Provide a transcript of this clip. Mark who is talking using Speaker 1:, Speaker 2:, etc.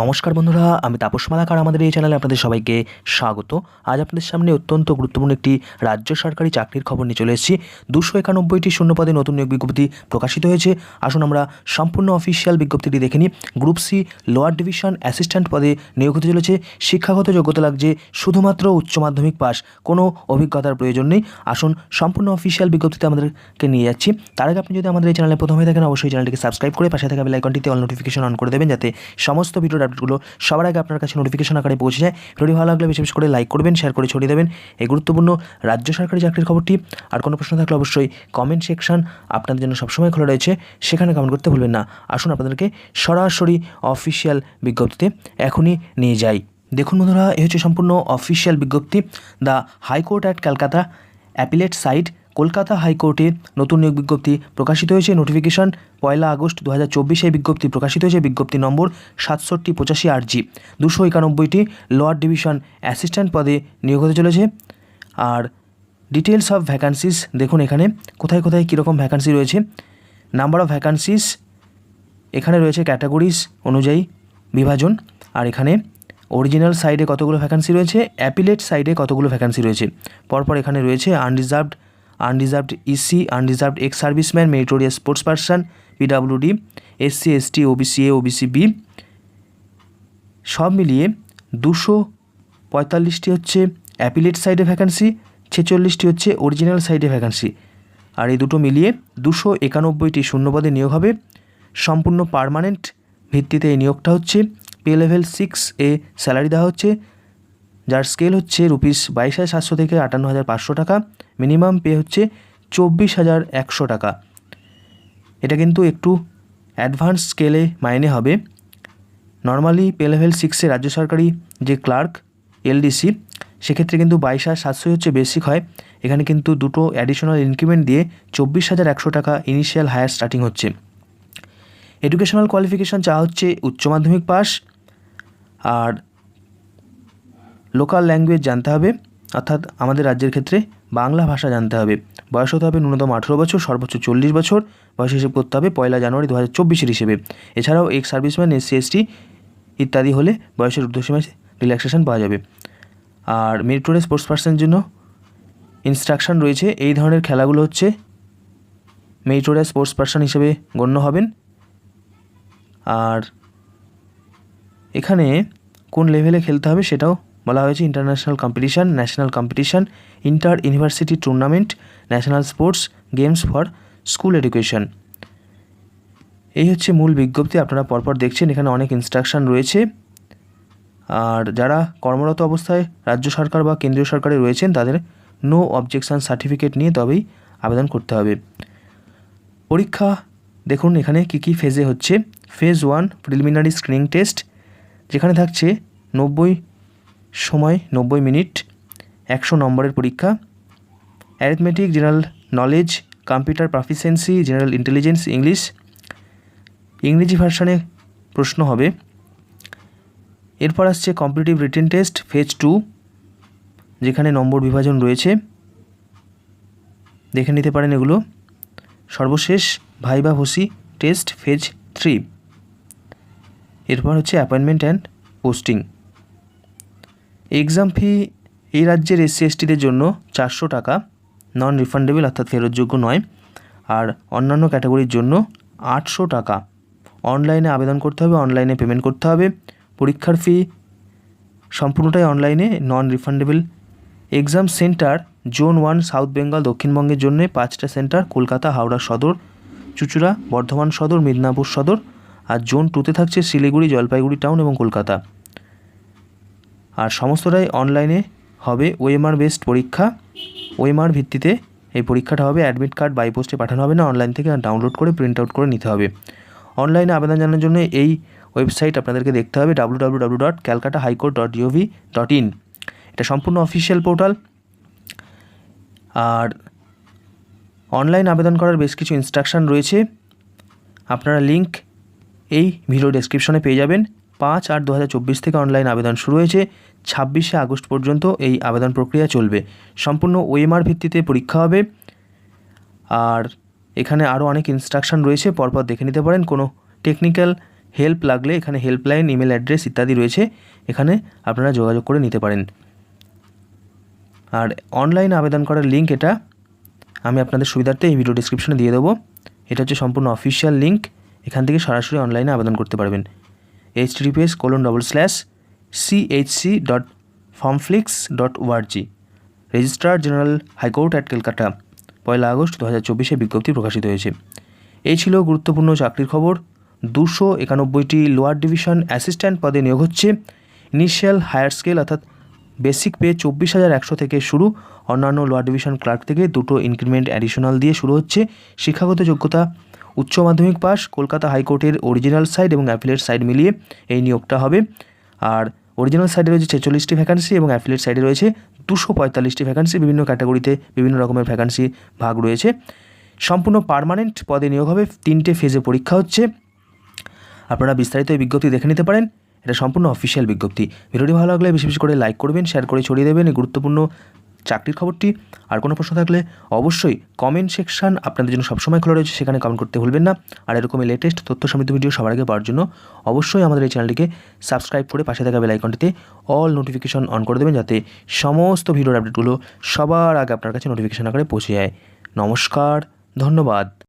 Speaker 1: নমস্কার বন্ধুরা, আমি তাপস মালাকার, আমাদের এই চ্যানেলে আপনাদের সবাইকে স্বাগত। আজ আপনাদের সামনে অত্যন্ত গুরুত্বপূর্ণ একটি রাজ্য সরকারি চাকরির খবর নিয়ে চলে এসেছি। দুশো একানব্বইটি শূন্যপদে নতুন নিয়োগ বিজ্ঞপ্তি প্রকাশিত হয়েছে। আসুন আমরা সম্পূর্ণ অফিসিয়াল বিজ্ঞপ্তিটি দেখে নিই। Group C lower division assistant পদে নিয়োগ হতে চলেছে। শিক্ষাগত যোগ্যতা লাগছে, শুধুমাত্র উচ্চ মাধ্যমিক পাস কোনো অভিজ্ঞতার প্রয়োজন নেই। আসুন সম্পূর্ণ অফিসিয়াল বিজ্ঞপ্তিতে আমাদেরকে নিয়ে যাচ্ছি। তার আগে আপনি যদি আমাদের এই চ্যানেলে প্রথমে থাকেন, অবশ্যই চ্যানেলটিকে সাবস্ক্রাইব করে পাশে থাকা বেল আইকনটিতে অল নোটিফিকেশন অন করে দেবেন, যাতে সমস্ত ভিডিওর আপডেটগুলো সবার আগে আপনার কাছে নোটিফিকেশন আকারে পৌঁছে যায়। ভিডিও ভালো লাগলে বেশি বেশি করে লাইক করবেন শেয়ার করে ছড়িয়ে দেবেন। এই গুরুত্বপূর্ণ রাজ্য সরকারি চাকরির খবরটি আর কোনো প্রশ্ন থাকলে অবশ্যই কমেন্ট সেকশন আপনাদের জন্য সবসময় খোলা রয়েছে। সেখানে কমেন্ট করতে ভুলবেন না। আসুন আপনাদেরকে সরাসরি অফিসিয়াল বিজ্ঞপ্তিতে এখনই নিয়ে যাই। দেখুন বন্ধুরা এ হচ্ছে সম্পূর্ণ অফিসিয়াল বিজ্ঞপ্তি। The high court at Calcutta appellate side Kolkata হাইকোর্টে নতুন নিয়োগ বিজ্ঞপ্তি প্রকাশিত হয়েছে। নোটিফিকেশন, পয়লা আগস্ট দু হাজার চব্বিশে বিজ্ঞপ্তি প্রকাশিত হয়েছে। বিজ্ঞপ্তি নম্বর সাতষট্টি পঁচাশি আট জি দুশো একানব্বইটি লোয়ার ডিভিশন অ্যাসিস্ট্যান্ট পদে নিয়োগ হতে চলেছে। আর ডিটেলস অফ ভ্যাকান্সিস দেখুন এখানে। কোথায় কোথায় কীরকম ভ্যাকান্সি রয়েছে? নাম্বার অফ ভ্যাকান্সিস এখানে রয়েছে ক্যাটাগরিজ অনুযায়ী বিভাজন। আর এখানে অরিজিনাল সাইডে কতগুলো ভ্যাকান্সি রয়েছে? অ্যাপিলেট সাইডে কতগুলো ভ্যাকান্সি রয়েছে? পরপর এখানে রয়েছে unreserved unreserved EC unreserved ex serviceman meritorious sports person PWD SC ST OBC A OBC B সব মিলিয়ে দুশো পঁয়তাল্লিশটি হচ্ছে অ্যাপিলেট সাইডে ভ্যাকান্সি, ছেচল্লিশটি হচ্ছে অরিজিনাল সাইডে ভ্যাকান্সি। আর এই দুটো মিলিয়ে দুশো একানব্বইটি শূন্যপদে নিয়োগ হবে। সম্পূর্ণ পার্মানেন্ট ভিত্তিতে এই নিয়োগটা হচ্ছে। Pay level six A salary দেওয়া হচ্ছে। যার স্কেল হচ্ছে রুপিস বাইশ হাজার সাতশো থেকে আটান্ন হাজার পাঁচশো টাকা, মিনিমাম পে হচ্ছে চব্বিশ হাজার একশো টাকা। এটা কিন্তু একটু অ্যাডভান্স স্কেলে মাইনে হবে। নর্মালি পে লেভেল সিক্সে রাজ্য সরকারি যে ক্লার্ক এলডিসি সেক্ষেত্রে কিন্তু বাইশ হাজার সাতশোই হচ্ছে বেসিক হয়। এখানে কিন্তু দুটো অ্যাডিশনাল ইনক্রিমেন্ট দিয়ে চব্বিশ হাজার একশো টাকা ইনিশিয়াল হায়ার স্টার্টিং হচ্ছে। এডুকেশনাল কোয়ালিফিকেশান চাওয়া হচ্ছে উচ্চ মাধ্যমিক পাস। আর লোকাল ল্যাঙ্গুয়েজ জানতে হবে, অর্থাৎ আমাদের রাজ্যের ক্ষেত্রে বাংলা ভাষা জানতে হবে। বয়স হতে হবে ন্যূনতম আঠেরো বছর, সর্বোচ্চ চল্লিশ বছর। বয়স হিসেব করতে হবে পয়লা জানুয়ারি দু হাজার চব্বিশের হিসেবে। এছাড়াও এক্স সার্ভিসম্যান এসসি এসটি ইত্যাদি হলে বয়সের ঊর্ধ্বসীমায় রিল্যাক্সেশন পাওয়া যাবে। আর মেরিটোরিয়াস স্পোর্টস পার্সনের জন্য ইনস্ট্রাকশন রয়েছে। এই ধরনের খেলাগুলো হচ্ছে মেরিটোরিয়াস স্পোর্টস পার্সন হিসেবে গণ্য হবেন। আর এখানে কোন লেভেলে খেলতে হবে সেটাও বলা হয়েছে international competition national competition inter university tournament national sports games for school education এই হচ্ছে মূল বিজ্ঞপ্তি, আপনারা পরপর দেখছেন, এখানে অনেক ইনস্ট্রাকশন রয়েছে। আর যারা কর্মরত অবস্থায় রাজ্য সরকার বা কেন্দ্রীয় সরকারে রয়েছেন, তাদের নো অবজেকশান সার্টিফিকেট নিয়ে তবেই আবেদন করতে হবে। পরীক্ষা দেখুন, এখানে কি কি ফেজে হচ্ছে। Phase one preliminary screening test যেখানে থাকছে নব্বই সময় নব্বই মিনিট, একশো নম্বরের পরীক্ষা arithmetic general knowledge computer proficiency general intelligence English ইংরেজি ভার্সানে প্রশ্ন হবে। এরপর আসছে competitive written test phase two যেখানে নম্বর বিভাজন রয়েছে। দেখে নিতে পারেন এগুলো। সর্বশেষ viva voce test phase three এরপর হচ্ছে appointment and posting exam fee এই রাজ্যের এসসি এসটিদের জন্য চারশো টাকা নন রিফান্ডেবল অর্থাৎ ফেরতযোগ্য নয়, আর অন্যান্য ক্যাটাগরির জন্য আটশো টাকা। অনলাইনে আবেদন করতে হবে, অনলাইনে পেমেন্ট করতে হবে। পরীক্ষার ফি সম্পূর্ণটাই অনলাইনে non refundable exam centre zone one, South Bengal, দক্ষিণবঙ্গের জন্য পাঁচটা সেন্টার, কলকাতা, হাওড়া সদর, চুচুড়া, বর্ধমান সদর, মিদনাপুর সদর, আর জোন টুতে থাকছে শিলিগুড়ি, জলপাইগুড়ি টাউন এবং কলকাতা। আর সমস্তটাই অনলাইনে হবে ওএমআর বেসড পরীক্ষা। ওএমআর ভিত্তিতে এই পরীক্ষাটা হবে অ্যাডমিট কার্ড বাই পোস্টে পাঠানো হবে না অনলাইন থেকে ডাউনলোড করে প্রিন্ট আউট করে নিতে হবে। অনলাইনে আবেদন জানানোর জন্য এই ওয়েবসাইট আপনাদেরকে দেখতে হবে W W W dot Calcutta high court dot dot in এটা সম্পূর্ণ অফিসিয়াল পোর্টাল আর অনলাইন আবেদন করার বেশ কিছু ইনস্ট্রাকশন রয়েছে। আপনারা লিঙ্ক এই ভিডিও ডেসক্রিপশনে পেয়ে যাবেন। পাঁচ আট দু থেকে অনলাইন আবেদন শুরু হয়েছে। ছাব্বিশে আগস্ট পর্যন্ত এই আবেদন প্রক্রিয়া চলবে। সম্পূর্ণ ওএমআর ভিত্তিতে পরীক্ষা হবে। আর এখানে আরও অনেক ইনস্ট্রাকশন রয়েছে, পরপর দেখে নিতে পারেন। কোনো টেকনিক্যাল হেল্প লাগলে এখানে হেল্পলাইন ইমেল অ্যাড্রেস ইত্যাদি রয়েছে। এখানে আপনারা যোগাযোগ করে নিতে পারেন। আর অনলাইন আবেদন করার লিঙ্ক এটা। আমি আপনাদের সুবিধার্থে এই ভিডিও ডিসক্রিপশনে দিয়ে দেবো। এটা হচ্ছে সম্পূর্ণ অফিসিয়াল লিঙ্ক এখান থেকে সরাসরি অনলাইনে আবেদন করতে পারবেন। H https colon double slash CHC dot formflix dot ORG registrar general high court at Kolkata Poila August দু হাজার চব্বিশে বিজ্ঞপ্তি প্রকাশিত হয়েছে। এই ছিল গুরুত্বপূর্ণ চাকরির খবর। দুশো একানব্বইটি লোয়ার ডিভিশন অ্যাসিস্ট্যান্ট পদে নিয়োগ হচ্ছে। ইনিশিয়াল হায়ার স্কেল অর্থাৎ বেসিক পে চব্বিশ হাজার একশো থেকে শুরু। অন্যান্য লোয়ার ডিভিশন ক্লার্ক থেকে দুটো ইনক্রিমেন্ট অ্যাডিশনাল দিয়ে শুরু হচ্ছে। শিক্ষাগত যোগ্যতা উচ্চ মাধ্যমিক পাস, কলকাতা হাইকোর্টের অরিজিনাল সাইড এবং অ্যাফিলেট সাইড মিলিয়ে এই নিয়োগটা হবে। আর অরিজিনাল সাইডে রয়েছে ছেচল্লিশটি ভ্যাকান্সি এবং অ্যাফিলেট সাইডে রয়েছে দুশো পঁয়তাল্লিশটি ভ্যাকান্সি বিভিন্ন ক্যাটাগরিতে বিভিন্ন রকমের ভ্যাকান্সি ভাগ রয়েছে। সম্পূর্ণ পার্মানেন্ট পদে নিয়োগ হবে। তিনটে ফেজে পরীক্ষা হচ্ছে। আপনারা বিস্তারিত এই বিজ্ঞপ্তি দেখে নিতে পারেন। এটা সম্পূর্ণ অফিসিয়াল বিজ্ঞপ্তি। ভিডিওটি ভালো লাগলে বেশি বেশি করে লাইক করবেন শেয়ার করে ছড়িয়ে দেবেন। এই গুরুত্বপূর্ণ চাকরির খবরটি আর কোনো প্রশ্ন থাকলে অবশ্যই কমেন্ট সেকশান আপনাদের জন্য সবসময় খোলা রয়েছে, সেখানে কমেন্ট করতে ভুলবেন না। আর এরকমই লেটেস্ট তথ্য সমৃদ্ধ ভিডিও সবার আগে পাওয়ার জন্য অবশ্যই আমাদের এই চ্যানেলটিকে সাবস্ক্রাইব করে পাশে থাকা বেলাইকনটিতে অল নোটিফিকেশন অন করে দেবেন, যাতে সমস্ত ভিডিওর আপডেটগুলো সবার আগে আপনার কাছে নোটিফিকেশন আকারে পৌঁছে যায়। নমস্কার, ধন্যবাদ।